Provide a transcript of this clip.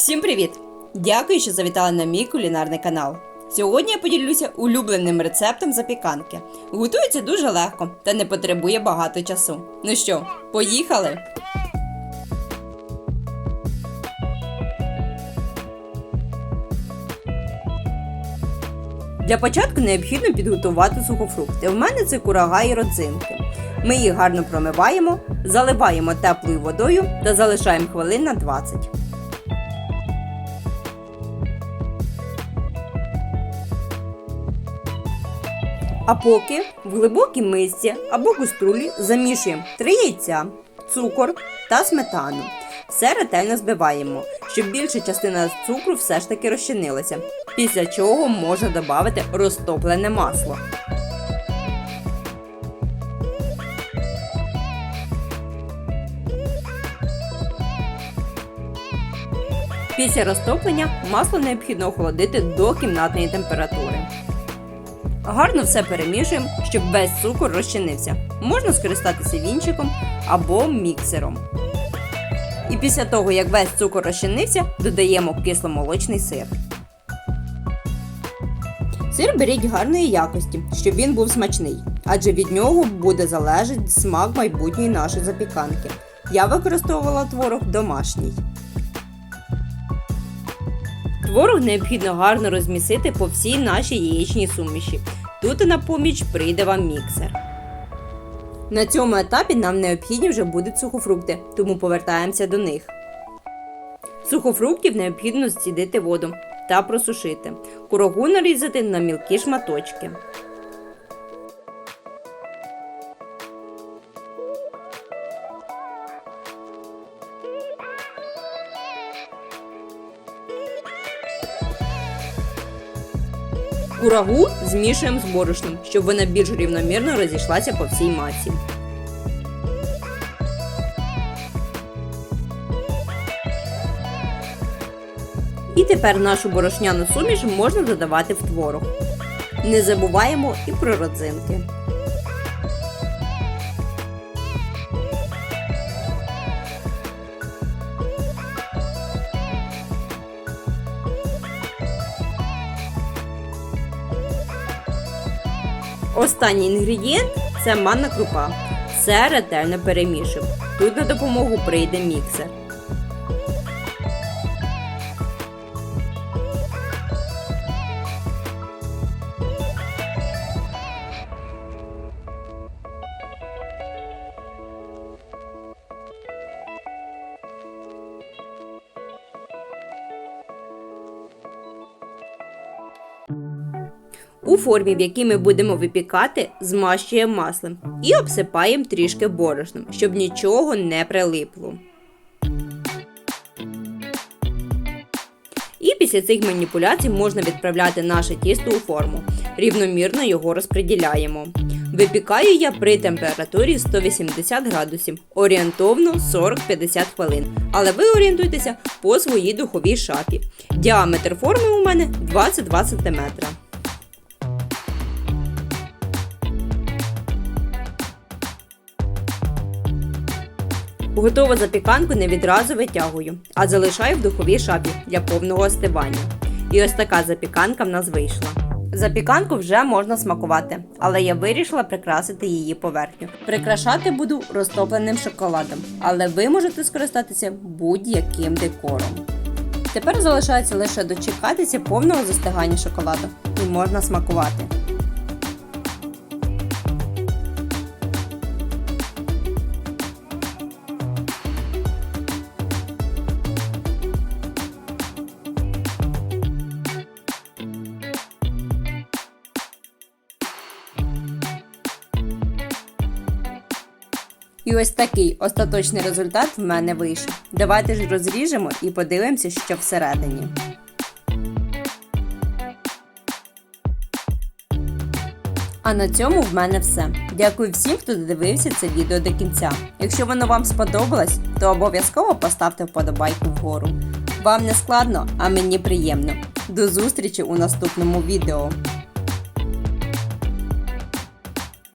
Всім привіт! Дякую, що завітали на мій кулінарний канал. Сьогодні я поділюся улюбленим рецептом запіканки. Готується дуже легко та не потребує багато часу. Ну що, поїхали? Для початку необхідно підготувати сухофрукти. У мене це курага і родзинки. Ми їх гарно промиваємо, заливаємо теплою водою та залишаємо хвилин на 20. А поки в глибокій мисці або каструлі замішуємо 3 яйця, цукор та сметану. Все ретельно збиваємо, щоб більша частина цукру все ж таки розчинилася. Після чого можна додати розтоплене масло. Після розтоплення масло необхідно охолодити до кімнатної температури. Гарно все перемішуємо, щоб весь цукор розчинився. Можна скористатися вінчиком або міксером. І після того, як весь цукор розчинився, додаємо кисломолочний сир. Сир беріть гарної якості, щоб він був смачний, адже від нього буде залежати смак майбутньої нашої запіканки. Я використовувала творог домашній. Творог необхідно гарно розмісити по всій нашій яєчній суміші. Тут на поміч прийде вам міксер. На цьому етапі нам необхідні вже будуть сухофрукти, тому повертаємося до них. Сухофруктів необхідно зцідити воду та просушити. Курагу нарізати на мілкі шматочки. Курагу змішуємо з борошном, щоб вона більш рівномірно розійшлася по всій масі. І тепер нашу борошняну суміш можна додавати в творог. Не забуваємо і про родзинки. Останній інгредієнт це манна крупа. Все ретельно перемішуємо. Тут на допомогу прийде міксер. У формі, в якій ми будемо випікати, змащуємо маслом і обсипаємо трішки борошном, щоб нічого не прилипло. І після цих маніпуляцій можна відправляти наше тісто у форму. Рівномірно його розподіляємо. Випікаю я при температурі 180 градусів, орієнтовно 40-50 хвилин. Але ви орієнтуйтеся по своїй духовій шафі. Діаметр форми у мене 22 см. Готову запіканку не відразу витягую, а залишаю в духовій шапі для повного остивання. І ось така запіканка в нас вийшла. Запіканку вже можна смакувати, але я вирішила прикрасити її поверхню. Прикрашати буду розтопленим шоколадом, але ви можете скористатися будь-яким декором. Тепер залишається лише дочекатися повного застигання шоколаду і можна смакувати. І ось такий остаточний результат в мене вийшов. Давайте ж розріжемо і подивимося, що всередині. А на цьому в мене все. Дякую всім, хто додивився це відео до кінця. Якщо воно вам сподобалось, то обов'язково поставте вподобайку вгору. Вам не складно, а мені приємно. До зустрічі у наступному відео.